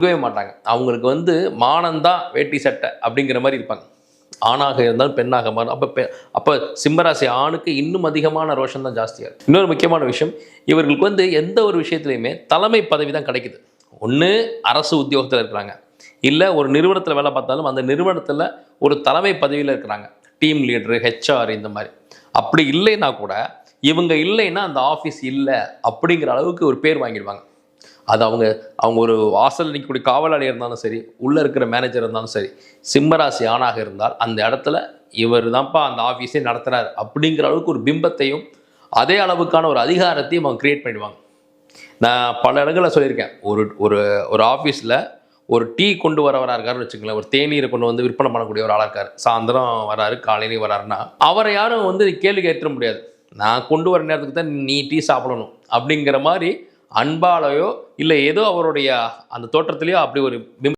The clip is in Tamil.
இருக்கவே மாட்டாங்க. அவங்களுக்கு வந்து மானந்தான் வேட்டி சட்டை அப்படிங்கிற மாதிரி இருப்பாங்க. ஆணாக இருந்தாலும் பெண்ணாக மாறும். அப்போ பெ அப்போ சிம்மராசி ஆணுக்கு இன்னும் அதிகமான ரோஷம் தான் ஜாஸ்தியாக இருக்குது இன்னொரு முக்கியமான விஷயம் இவர்களுக்கு வந்து எந்த ஒரு விஷயத்துலையுமே தலைமை பதவி தான் கிடைக்குது. ஒன்று அரசு உத்தியோகத்தில் இருக்கிறாங்க. இல்லை ஒரு நிறுவனத்தில் வேலை பார்த்தாலும் அந்த நிறுவனத்தில் ஒரு தலைமை பதவியில் இருக்கிறாங்க. டீம் லீடரு ஹெச்ஆர் இந்த மாதிரி. அப்படி இல்லைன்னா கூட இவங்க இல்லைன்னா அந்த ஆஃபீஸ் இல்லை அப்படிங்கிற அளவுக்கு ஒரு பேர் வாங்கிடுவாங்க. அது அவங்க அவங்க ஒரு வாசல் நிற்கக்கூடிய காவலாளி இருந்தாலும் சரி உள்ளே இருக்கிற மேனேஜர் இருந்தாலும் சரி சிம்மராசி ஆணாக இருந்தால் அந்த இடத்துல இவர் தான்ப்பா அந்த ஆஃபீஸே நடத்துகிறார் அப்படிங்கிற அளவுக்கு ஒரு பிம்பத்தையும் அதே அளவுக்கான ஒரு அதிகாரத்தையும் அவங்க கிரியேட் பண்ணிடுவாங்க. நான் பல இடங்களில் சொல்லியிருக்கேன். ஒரு ஒரு ஒரு ஆஃபீஸில் ஒரு டீ கொண்டு வரவராக இருக்காருன்னு வச்சுக்கோங்களேன். ஒரு தேநீரை கொண்டு வந்து விற்பனை பண்ணக்கூடிய ஒரு ஆளாக இருக்கார். சாயந்தரம் வராரு காலையிலேயும் வராருன்னா அவரை யாரும் வந்து கேள்வி கேட்டுற முடியாது. நான் கொண்டு வர நேரத்துக்கு தான் நீ டீ சாப்பிடணும் அப்படிங்கிற மாதிரி அன்பாலையோ இல்லை ஏதோ அவருடைய அந்த தோற்றத்திலேயோ அப்படி ஒரு